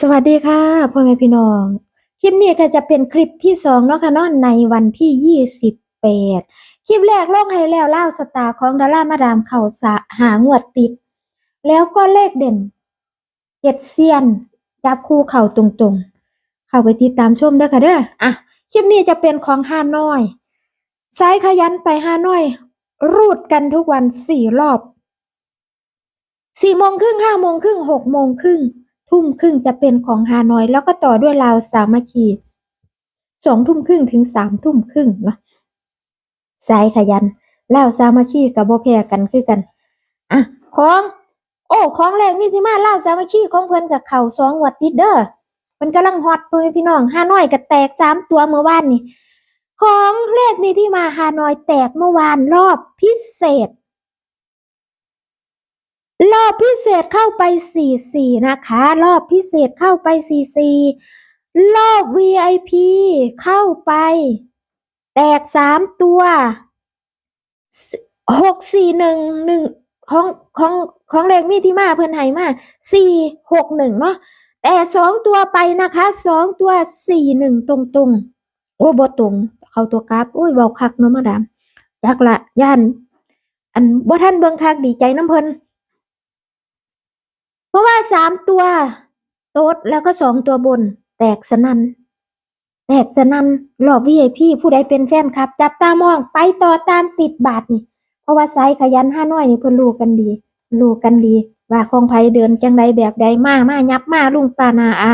สวัสดีค่ะพ่อแม่พี่น้อง คลิปนี้ก็จะเป็นคลิปที่สองเนาะค่ะเนาะในวันที่ยี่สิบแปดคลิปแรกลงให้แล้วเล่าสตาร์ของดารามาดามเข่าสะหางวดติด แล้วก็เลขเด่นเจ็ดเซียนจับคู่เข่าตรงๆ เข้าไปติดตามชมเด้ค่ะเด้ออะคลิปนี้จะเป็นของฮาน้อยซ้ายขยันไปฮาน้อย รูดกันทุกวันสี่รอบสี่โมงครึ่งห้าโมงครึ่งหกโมงครึ่ง ทุ่มครึ่งจะเป็นของฮานอย แล้วก็ต่อด้วยลาวสามัคคีสองทุ่มครึ่งถึงสามทุ่มครึ่งเนาะสายขยันลาวสามัคคีกับโบแพ้กันคือกันอะของ โอ้ของแรงนี่ที่มาลาวสามัคคีของเพิ่อนกับเข่าสองวัดติดเด้อมันกำลังฮอตพ่อแม่พี่น้องฮานอยก็แตกสามตัวเมื่อวานนี่ของเลขมีที่มาฮานอยแตกเมื่อวานรอบพิเศษ รอบพิเศษเข้าไป 44 นะคะ รอบพิเศษเข้าไป 44 รอบ VIP เข้าไป แตก 3 ตัว 6 4 1 1ของของของเลขมีที่มาเพิ่นให้มา 4 6 1 เนาะแต่ 2 ตัวไปนะคะ 2 ตัว 4 1 ตรงตรงๆโอ้บ่ตรง เข้าตัวกราฟโอ้ยเว้าคักเนาะมาดามจักละย่าน อันบ่ทันเบิ่งคักดีใจน้ำเพิ่น เพราะว่าสามตัวโต๊ดแล้วก็สองตัวบน แตกสนันแตกสนันหลอบ VIP ผู้ใดเป็นแฟนคลับ จับตามองไปต่อตามติดบาทนี่ เพราะว่าไซขยันห้าน้อยนี่เพิ่นรู้กันดีรู้กันดี ว่าของไผเดินจังใดแบบใดมามายับมาลุงปานาอา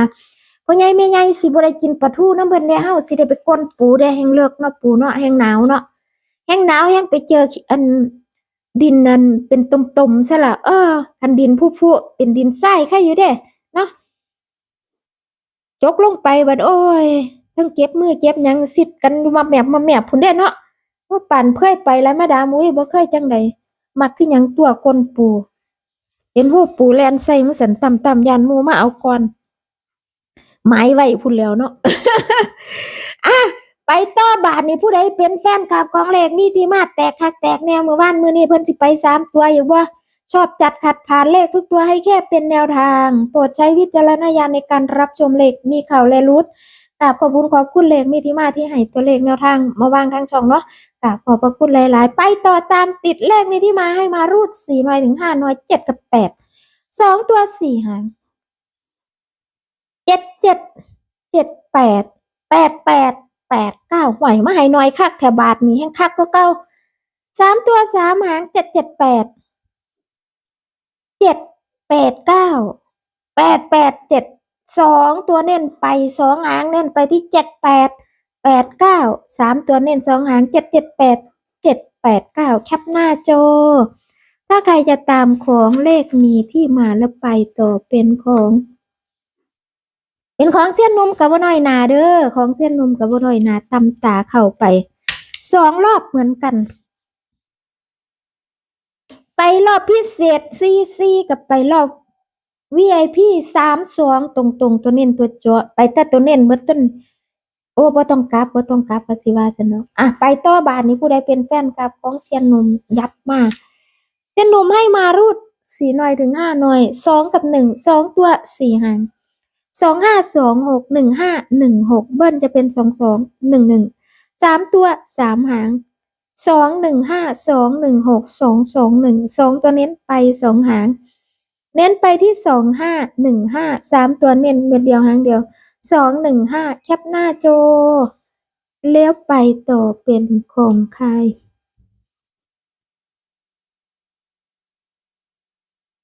พ่อใหญ่แม่ใหญ่สิบ่ได้กินปลาทูน้ำเพิ่นแล้วเฮาสิได้ไปก้นปูได้แห้งเลิกเนาะปูเนาะแห้งหนาวเนาะแห้งหนาวแห้งไปเจออัน ดินนั่นเป็นตมๆซะละเออคันดินผู้ๆเป็นดินทรายใครอยู่เด้เนาะจกลงไปบัดโอ้ยทั้งเจ็บมือเจ็บยังสิดกันมาแมบมาแมบพุ่นเด้เนาะว่าป่านเพื่อยไปแล้วมาดามุ้ยบ่เคยจังใดมักคือยังตัวก้นปูเห็นหูปูแลนใส่มือสันต่ำๆยานมูมาเอาก่อนหมายไว้พุ่นแล้วเนาะอะ ไปต่อบาทนี่ผู้ใดเป็นแฟนคลับของเลขมีที่มาแตกคักแตกแนวเมื่อวานมื้อนี้เพิ่นสิไปสามตัวอยู่ว่าชอบจัดขัดผ่านเลขทุกตัวให้แค่เป็นแนวทาง โปรดใช้วิจารณญาณในการรับชมเลขมีข่าวและรุดกราบขอบคุณขอบคุณเลขมีที่มาที่ให้ตัวเลขแนวทางมาวางทางช่องเนาะกราบขอบพระคุณหลาย ๆ ไปต่อตามติดเลขมีที่มาให้มารูดสี่หน่อยถึงห้าหน่อยเจ็ดกับแปดสองตัวสี่หางเจ็ดเจ็ดเจ็ดแปดแปดแปด แปดเก้าไหวมาให้น้อยคักแถวบาทนี้แห้งคักก็เก้าสามตัวสามหางเจ็ดเจ็ดแปดเจ็ดแปดเก้าแปดแปดเจ็ดสองตัวเน้นไปสองหางเน้นไปที่เจ็ดแปดแปดเก้าสามตัวเน้นสองหางเจ็ดเจ็ดแปดเจ็ดแปดเก้าแคปหน้าจอถ้าใครจะตามของเลขมีที่มาแล้วไปต่อเป็นของ เป็นของเส้นนมกับว่าน้อยนาเด้อของเส้นนมกับว่าน้อยนาตำตาเข้าไปสองรอบเหมือนกัน ไปรอบพิเศษซีซีกับไปรอบ VIP สามสองตรงตรงตัวเน้นตัวจาะไปแต่ตัวเน้นเมื่อต้นโอ้บ่ต้องกลับบ่ต้องกลับภาษีว่าซะเนะอะไปต่อบาทนี้ผู้ใดเป็นแฟนคลับของเซียนนมยับมากเซียนนมให้มารูดสี่หน่อยถึงห้าหน่อยสองกับหนึ่งสองตัวสี่หาง สองห้าสองหกหนึ่งห้าหนึ่งหกเบิ้ลจะเป็นสองสองหนึ่งหนึ่งสามตัวสามหางสองหนึ่งห้าสองหนึ่งหกสองสองหนึ่งสองตัวเน้นไปสองหาง เน้นไปที่สองห้าหนึ่งห้าสามตัวเน้นเม็ดเดียวหางเดียวสองหนึ่งห้าแคปหน้าโจเลี้ยวไปต่อเป็นของใคร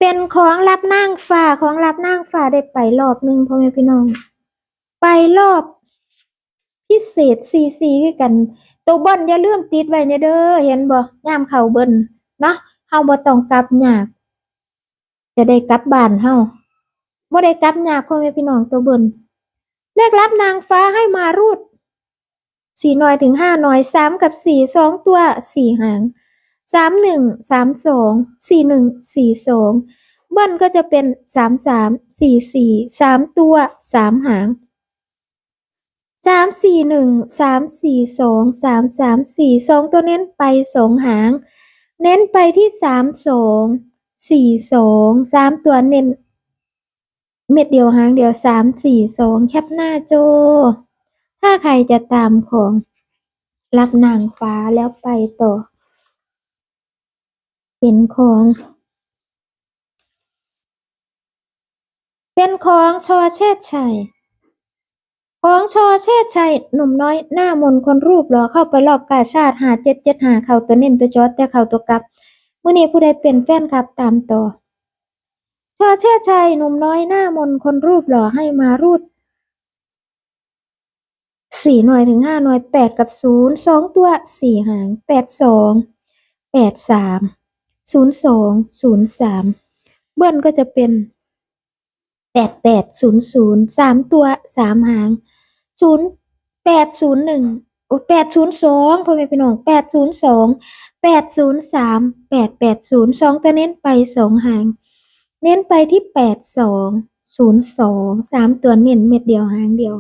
เป็นของรับนางฟ้าของรับนางฟ้าได้ไปรอบหนึ่งพ่อแม่พี่น้อง ไปรอบพิเศษซีซีกัน ตัวเบิ้ลอย่าลืมติดไว้ในเด้อเห็นบ่ยามเข้าเบิ้ลเนาะเฮาบ่ต้องกลับยาก จะได้กลับบ้านเฮาบ่ได้กลับยากพ่อแม่พี่น้องตัวเบิ้ลเลขรับนางฟ้าให้มารูดสี่หน่อยถึงห้าหน่อยสามกับสี่สองตัวสี่หาง สามหนึ่งสามสองสี่หนึ่งสี่สองเบิ้ลก็จะเป็นสามสามสี่สี่สามตัวสามหางสามสี่หนึ่งสามสี่สองสามสามสี่สองตัวเน้นไปสองหาง เน้นไปที่สามสองสี่สองสามตัวเน้น เม็ดเดียวหางเดียวสามสี่สองแคปหน้าโจ ถ้าใครจะตามของ รับนางฟ้าแล้วไปต่อ เป็นของ เป็นของชอเชษชัย ของชอเชษชัย หนุ่มน้อยหน้ามนคนรูปหล่อเข้าไปรอบกาชาติหาเจ็ดเจ็ดหาเข่าตัวเน้นตัวจอดแต่เข่าตัวกลับเมื่อนี้ผู้ใดเป็นแฟนคลับตามต่อชอเชษชัย หนุ่มน้อยหน้ามนคนรูปหล่อให้มารูดสี่หน่วยถึงห้าหน่วยแปดกับศูนย์สองตัวสี่หางแปดสองแปดสาม ศูนย์สองศูนย์สามเบิ้ลก็จะเป็นแปดแปดศูนย์ศูนย์สามตัวสามหางศูนย์แปดศูนย์หนึ่งโอ้แปดศูนย์สองพ่อแม่พี่น้องแปดศูนย์สองแปดศูนย์สามแปดแปดศูนย์สองตัวเน้นไปสองหาง เน้นไปที่แปดสองศูนย์สองสามตัวเน้นเม็ดเดียวหางเดียว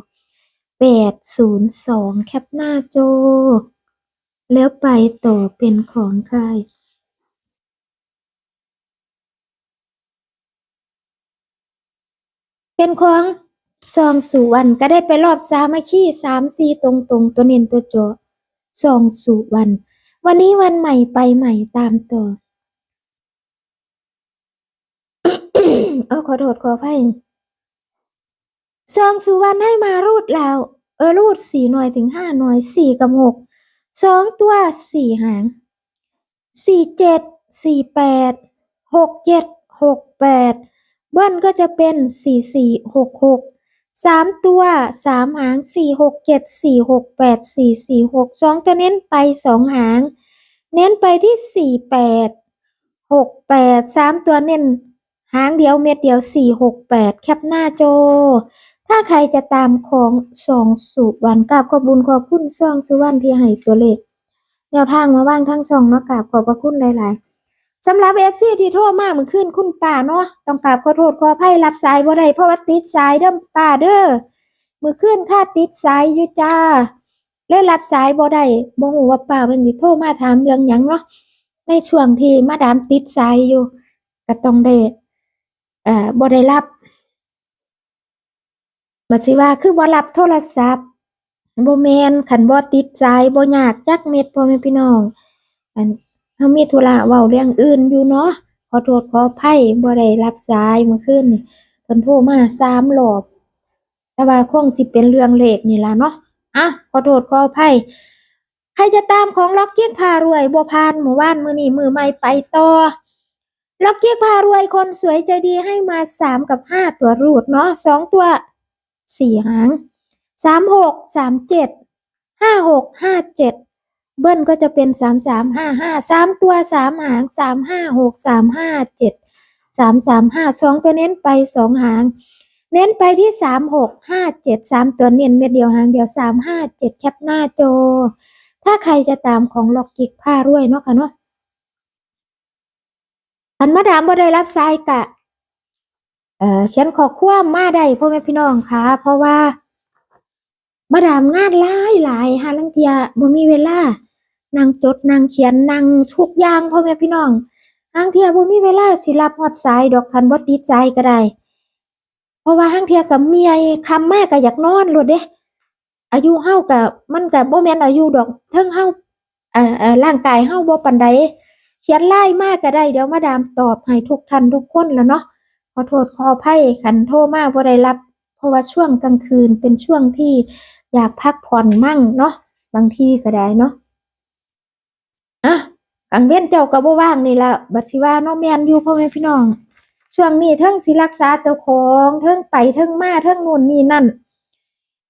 แปดศูนย์สองแคปหน้าโจ แล้วไปต่อเป็นของใคร เป็นของซองสุวรรณก็ได้ไปรอบสามัคคีสามสี่ตรงตรงตัวเน้นตัวโจซองสุวรรณวันนี้วันใหม่ไปใหม่ตามต่อเอาขอโทษขออภัยซองสุวรรณให้มารูดแล้วเออรูดสี่หน่วยถึงห้าหน่วยสี่กับหกสองตัวสี่หางสี่เจ็ดสี่แปดหกเจ็ดหกแปด เบิ้ลก็จะเป็นสี่สี่หกหกสามตัวสามหางสี่หกเจ็ดสี่หกแปดสี่สี่หกสองตัวเน้นไปสองหาง เน้นไปที่สี่แปดหกแปดสามตัวเน้น หางเดียวเม็ดเดียวสี่หกแปดแคปหน้าโจ ถ้าใครจะตามของสองสุวรรณกราบขอบบุญขอบคุณซองสุวรรณที่ให้ตัวเลขแนวทางมาว่างทั้งสองเนาะกราบขอบพระคุณหลาย ๆ สำหรับเอฟซีที่โทรมาเมื่อคืนคุณป้าเนาะต้องกราบขอโทษขออภัยรับสายบ่ได้เพราะว่าติดสายเด้อป้าเด้อมื่อคืนค่าติดสายอยู่จ้าเลยรับสายบ่ได้บ่ฮู้ว่าป้าเพิ่นสิโทรมาถามเรื่องหยังเนาะในช่วงที่มาดามติดสายอยู่ก็ต้องได้เอ่อบ่ได้รับบัดสิว่าคือบ่รับโทรศัพท์บ่แมนคันบ่ติดใจบ่ยากจักเม็ดพ่อแม่พี่น้องอัน เฮามีธุระเว้าเรื่องอื่นอยู่เนาะขอโทษขออภัยบ่ได้รับสายเมื่อคืนนี่เพิ่นโทรมาสามรอบ แต่ว่าคงสิเป็นเรื่องเลขนี่ล่ะเนาะอะขอโทษขออภัยใครจะตามของล็อกเกี้ยงพารวยบ่ผ่านเมื่อวานมือนี้มื้อใหม่ไปต่อล็อกเกี้ยงพารวยคนสวยใจดีให้มาสามกับห้าตัวรูดเนาะสองตัวสี่หางสามหกสามเจ็ดห้าหกห้าเจ็ด เบิ้ลก็จะเป็นสามสามห้าห้าสามตัวสามหางสามห้าหกสามห้าเจ็ดสามสามห้าสองตัวเน้นไปสองหาง เน้นไปที่สามหกห้าเจ็ดสามตัวเน้นเม็ดเดียวหางเดียวสามห้าเจ็ดแคปหน้าโจ ถ้าใครจะตามของล็อกกิกผ้ารวยเนาะค่ะเนาะอันมาดามบ่ได้รับสายกะเอ่อเขียนขอความมาได้พ่อแม่พี่น้องค่ะ เพราะว่ามาดามงานหลายหลายหาลังเทียบ่มีเวลา นั่งจดนั่งเขียนนั่งทุกอย่างพ่อแม่พี่น้องห้างเทียบ่มีเวลาสิรับฮอดสายดอกคันบ่ติดใจก็ได้ เพราะว่าห้างเทียกับเมียคำมากก็อยากนอนโลดเด้ อายุเฮาก็มันก็บ่แม่นอายุดอกเทิงเฮาเอ่อเอ่อร่างกายเฮาบ่ปานใดเขียนไลน์มากก็ได้เดี๋ยวมาดามตอบให้ทุกท่านทุกคนแล้วเนาะขอโทษขออภัยขันโทรมากบ่ได้รับ เพราะว่าช่วงกลางคืนเป็นช่วงที่อยากพักผ่อนมั่งเนาะบางทีก็ได้เนาะ อะกลางเว้นเจ้าก็บ่ว่างนี่ละบัดสิว่าเนาะแมนอยู่พ่อแม่พี่น้อง ช่วงนี้เทิงสิรักษาเจ้าของเทิงไปเทิงมาเทิงนู่นนี่นั่น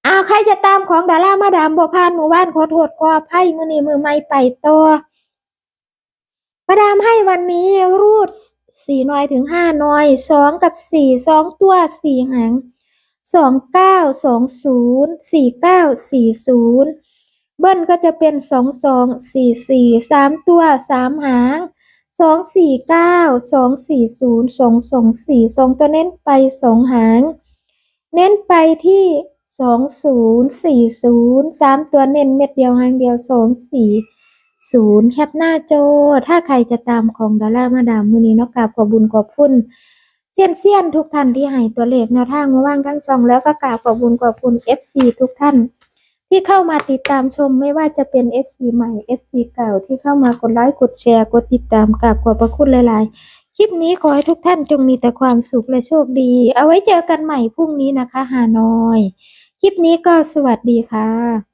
อ้าวใครจะตามของดารามาดามบ่ผ่านหมู่บ้านขอโทษขออภัยมือนี้มือใหม่ไปต่อมาดามให้วันนี้รูดสี่หน่อยถึงห้าหน่อยสองกับสี่สองตัวสี่หางสองเก้าสองศูนย์สี่เก้าสี่ศูนย์ เบิ้ลก็จะเป็นสองสองสี่สี่สามตัวสามหางสองสี่เก้าสองสี่ศูนย์สองสองสี่สองตัวเน้นไปสองหาง เน้นไปที่สองศูนย์สี่ศูนย์สามตัวเน้นเม็ดเดียวหางเดียวสองสี่ศูนย์แคปหน้าโจ ถ้าใครจะตามของดารามาดามมือนี้นอกกราบขอบุญขอบคุณเซียนเซียนทุกท่านที่ให้ตัวเลขแนวทางมาว่างทั้งช่องแล้วก็กราบขอบคุณขอบคุณ FC ทุกท่าน ที่เข้ามาติดตามชมไม่ว่าจะเป็น FC ใหม่ FC เก่าที่เข้ามากดไลค์กดแชร์กดติดตามกราบขอบพระคุณหลายๆ คลิปนี้ขอให้ทุกท่านจงมีแต่ความสุขและโชคดี เอาไว้เจอกันใหม่พรุ่งนี้นะคะฮานอย คลิปนี้ก็สวัสดีค่ะ